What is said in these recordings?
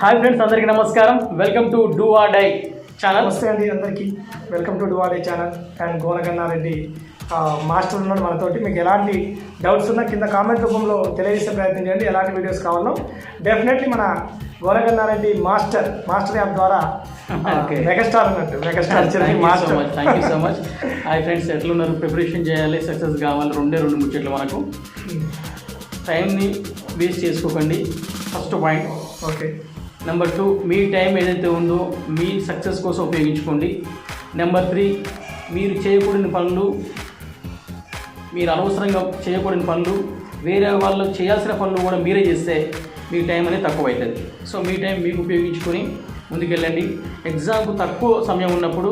Hi friends అందరికీ నమస్కారం. Welcome to do or die channel నమస్తే అండి అందరికీ. వెల్కమ్ టు డువాడే ఛానల్ అండ్ గోనగన్నారెడ్డి మాస్టర్ ఉన్నాడు మనతోటి. మీకు ఎలాంటి డౌట్స్ ఉన్నా కింద కామెంట్ రూపంలో తెలియజేసే ప్రయత్నం చేయండి. ఎలాంటి వీడియోస్ కావాలో డెఫినెట్లీ మన గోనగన్నారెడ్డి మాస్టర్ మాస్టర్ యాప్ ద్వారా. మెగాస్టార్ అన్నట్టు megastar master. Thank you so much hi friends ఎట్లున్నారు? ప్రిపరేషన్ చేయాలి సక్సెస్ కావాలి రెండే రెండు ముచ్చట్లు మనకు. టైంని వేస్ట్ చేసుకోకండి. First point okay number two మీ టైం ఏదైతే ఉందో మీ సక్సెస్ కోసం ఉపయోగించుకోండి. నెంబర్ త్రీ మీరు చేయకూడని పనులు మీరు అనవసరంగా చేయకూడని పనులు వేరే వాళ్ళు చేయాల్సిన పనులు కూడా మీరే చేస్తే మీ టైం అనేది తక్కువ అవుతుంది సో మీ టైం మీకు ఉపయోగించుకొని ముందుకెళ్ళండి. ఎగ్జామ్కు తక్కువ సమయం ఉన్నప్పుడు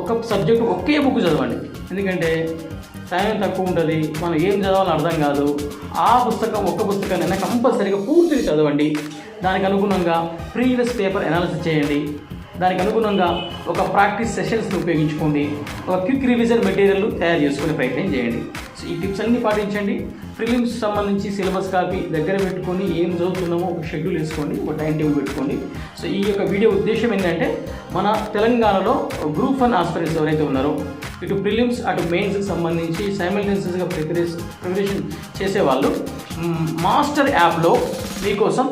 ఒక సబ్జెక్టు ఒకే బుక్ చదవండి. ఎందుకంటే టైం తక్కువ ఉంటుంది మనం ఏం చదవాలో అర్థం కాదు. ఆ పుస్తకం ఒక్క పుస్తకాన్ని కంపల్సరీగా పూర్తిగా చదవండి. దానికి అనుగుణంగా ప్రీవియస్ పేపర్ అనాలిసిస్ చేయండి. దానికి అనుగుణంగా ఒక ప్రాక్టీస్ సెషన్స్ని ఉపయోగించుకోండి. ఒక క్విక్ రివిజన్ మెటీరియల్ తయారు చేసుకునే ప్రయత్నం చేయండి. సో ఈ టిప్స్ అన్ని పాటించండి. ప్రిలిమ్స్ సంబంధించి సిలబస్ కాపీ దగ్గర పెట్టుకొని ఏం చదువుతున్నామో ఒక షెడ్యూల్ వేసుకోండి ఒక టైం టేబుల్ పెట్టుకోండి. సో ఈ యొక్క వీడియో ఉద్దేశం ఏంటంటే మన తెలంగాణలో గ్రూప్ వన్ ఆస్పిరెంట్స్ ఎవరైతే ఉన్నారో ఇటు ప్రిలిమ్స్ అటు మెయిన్స్కి సంబంధించి సైమల్టేనియస్గా ప్రిపరేషన్ ప్రిపరేషన్ చేసేవాళ్ళు. మాస్టర్ యాప్లో మీకోసం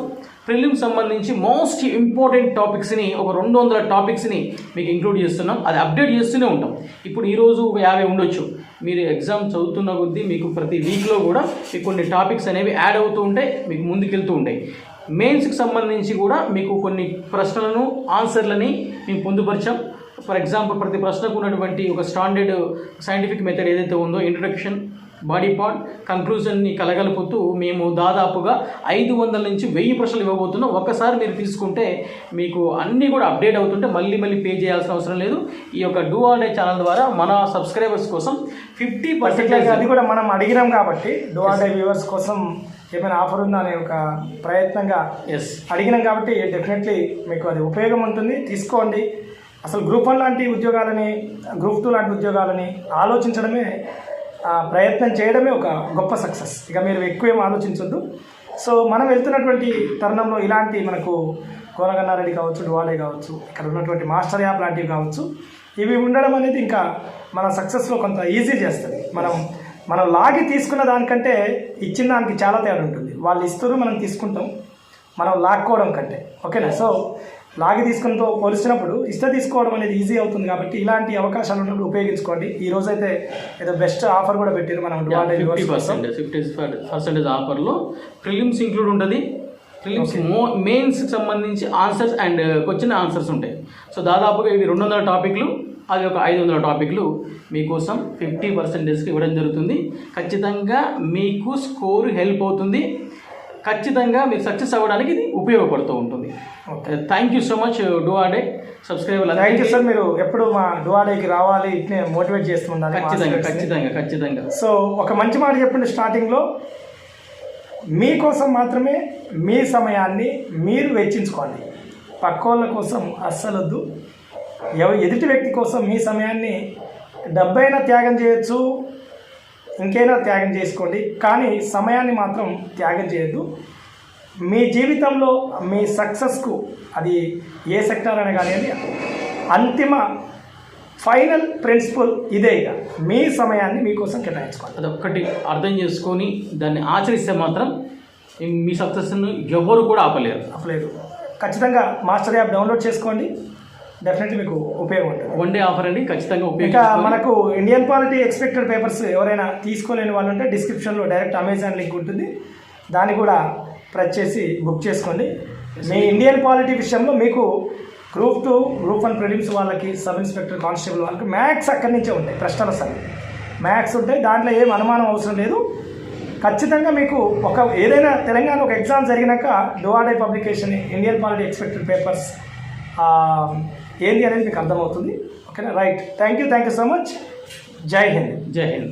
ప్రిలిమ్స్ సంబంధించి మోస్ట్ ఇంపార్టెంట్ టాపిక్స్ని ఒక రెండు వందల టాపిక్స్ని మీకు ఇంక్లూడ్ చేస్తున్నాం. అది అప్డేట్ చేస్తూనే ఉంటాం. ఇప్పుడు ఈరోజు ఒక యాభై ఉండొచ్చు. మీరు ఎగ్జామ్ చదువుతున్న కొద్దీ మీకు ప్రతి వీక్లో కూడా మీకు కొన్ని టాపిక్స్ అనేవి యాడ్ అవుతూ ఉంటాయి మీకు ముందుకెళ్తూ ఉంటాయి. మెయిన్స్కి సంబంధించి కూడా మీకు కొన్ని ప్రశ్నలను ఆన్సర్లని మేము పొందుపరిచాం. ఫర్ ఎగ్జాంపుల్ ప్రతి ప్రశ్నకు ఉన్నటువంటి ఒక స్టాండర్డ్ సైంటిఫిక్ మెథడ్ ఏదైతే ఉందో ఇంట్రడక్షన్ బాడీ పార్ట్ కంక్లూజన్ని కలగలుపుతూ మేము దాదాపుగా ఐదు వందల నుంచి వెయ్యి ప్రశ్నలు ఇవ్వబోతున్నాం. ఒక్కసారి మీరు తీసుకుంటే మీకు అన్నీ కూడా అప్డేట్ అవుతుంటే మళ్ళీ మళ్ళీ పే చేయాల్సిన అవసరం లేదు. ఈ యొక్క డూ ఆల్ డే ఛానల్ ద్వారా మన సబ్స్క్రైబర్స్ కోసం ఫిఫ్టీ పర్టికులర్గా అది కూడా మనం అడిగినాం కాబట్టి డువాడే వ్యూవర్స్ కోసం ఏమైనా ఆఫర్ ఉందా అనే ఒక ప్రయత్నంగా ఎస్ అడిగినాం కాబట్టి డెఫినెట్లీ మీకు అది ఉపయోగం ఉంటుంది. తీసుకోండి. అసలు గ్రూప్ వన్ లాంటి ఉద్యోగాలని గ్రూప్ టూ లాంటి ఉద్యోగాలని ఆలోచించడమే ప్రయత్నం చేయడమే ఒక గొప్ప సక్సెస్. ఇక మీరు ఎక్కువ ఏం ఆలోచించొద్దు. సో మనం వెళ్తున్నటువంటి తరుణంలో ఇలాంటి మనకు కోనగన్నారెడ్డి కావచ్చు డువాడే కావచ్చు ఇక్కడ ఉన్నటువంటి మాస్టర్ యాప్ లాంటివి కావచ్చు ఇవి ఉండడం అనేది ఇంకా మన సక్సెస్లో కొంత ఈజీ చేస్తుంది. మనం మనం లాగి తీసుకున్న దానికంటే ఇచ్చిన దానికి చాలా తేడా ఉంటుంది. వాళ్ళు ఇస్తారు మనం తీసుకుంటాం. మనం లాక్కోవడం కంటే. ఓకేనా? సో లాగి తీసుకునితో పోల్చినప్పుడు ఇష్ట తీసుకోవడం అనేది ఈజీ అవుతుంది కాబట్టి ఇలాంటి అవకాశాలు ఉన్నప్పుడు ఉపయోగించుకోండి. ఈ రోజైతే ఏదో బెస్ట్ ఆఫర్ కూడా పెట్టారు మనం ఫిఫ్టీ. పర్సెంట్ ఫిఫ్టీ పర్సెంటేజ్ ఆఫర్లో ప్రిలిమ్స్ ఇంక్లూడ్ ఉంటుంది. ప్రిలిమ్స్ మో మెయిన్స్కి సంబంధించి ఆన్సర్స్ అండ్ క్వశ్చన్ ఆన్సర్స్ ఉంటాయి. సో దాదాపుగా ఇవి రెండు వందల టాపిక్లు అది ఒక ఐదు వందల టాపిక్లు మీకోసం ఫిఫ్టీ పర్సెంటేజ్కి ఇవ్వడం జరుగుతుంది. ఖచ్చితంగా మీకు స్కోర్ హెల్ప్ అవుతుంది. ఖచ్చితంగా మీరు సక్సెస్ అవ్వడానికి ఇది ఉపయోగపడుతూ ఉంటుంది. Thank you so much do or die subscriber thank you sir మీరు ఎప్పుడు మా డువాడేకి రావాలి ఇట్నే మోటివేట్ చేస్తూ ఉండాలి ఖచ్చితంగా. ఖచ్చితంగా ఖచ్చితంగా. సో ఒక మంచి మాట చెప్పండి స్టార్టింగ్లో మీకోసం మాత్రమే మీ సమయాన్ని మీరు వెచ్చించుకోండి. పక్కోళ్ళ కోసం అస్సలొద్దు. ఎవ ఎదుటి వ్యక్తి కోసం మీ సమయాన్ని డబ్బైనా త్యాగం చేయొచ్చు. ఇంకైనా త్యాగం చేసుకోండి. కానీ సమయాన్ని మాత్రం త్యాగం చేయొద్దు. మీ జీవితంలో మీ సక్సెస్కు అది ఏ సెక్టర్ అయినా కానివ్వండి అంతిమ ఫైనల్ ప్రిన్సిపల్ ఇదే ఇక. మీ సమయాన్ని మీకోసం కేటాయించుకోండి అదొక్కటి అర్థం చేసుకొని దాన్ని ఆచరిస్తే మాత్రం మీ సక్సెస్ను ఎవరు కూడా ఆపలేరు. అప్లేదు ఖచ్చితంగా మాస్టర్ యాప్ డౌన్లోడ్ చేసుకోండి. డెఫినెట్లీ మీకు ఉపయోగం ఉంటుంది. వన్ డే ఆఫర్ అండి ఖచ్చితంగా ఇంకా మనకు ఇండియన్ పాలిటీ ఎక్స్పెక్టెడ్ పేపర్స్ ఎవరైనా తీసుకోలేని వాళ్ళు ఉంటే డిస్క్రిప్షన్లో డైరెక్ట్ అమెజాన్ లింక్ ఉంటుంది. దాన్ని కూడా ప్రెస్ చేసి బుక్ చేసుకోండి. మీ ఇండియన్ పాలిటీ విషయంలో మీకు group two group one prelims వాళ్ళకి సబ్ ఇన్స్పెక్టర్ కానిస్టేబుల్ వాళ్ళకి మ్యాథ్స్ అక్కడి నుంచే ఉంటాయి ప్రశ్నలు వస్తాయి మ్యాథ్స్ ఉంటాయి దాంట్లో ఏం అనుమానం అవసరం లేదు. ఖచ్చితంగా మీకు ఒక ఏదైనా తెలంగాణ ఒక exam జరిగినాక do or die publication Indian polity expected papers ఏంది అనేది మీకు అర్థమవుతుంది. ఓకేనా? Right. Thank you thank you so much. Jai Hind. Jai Hind.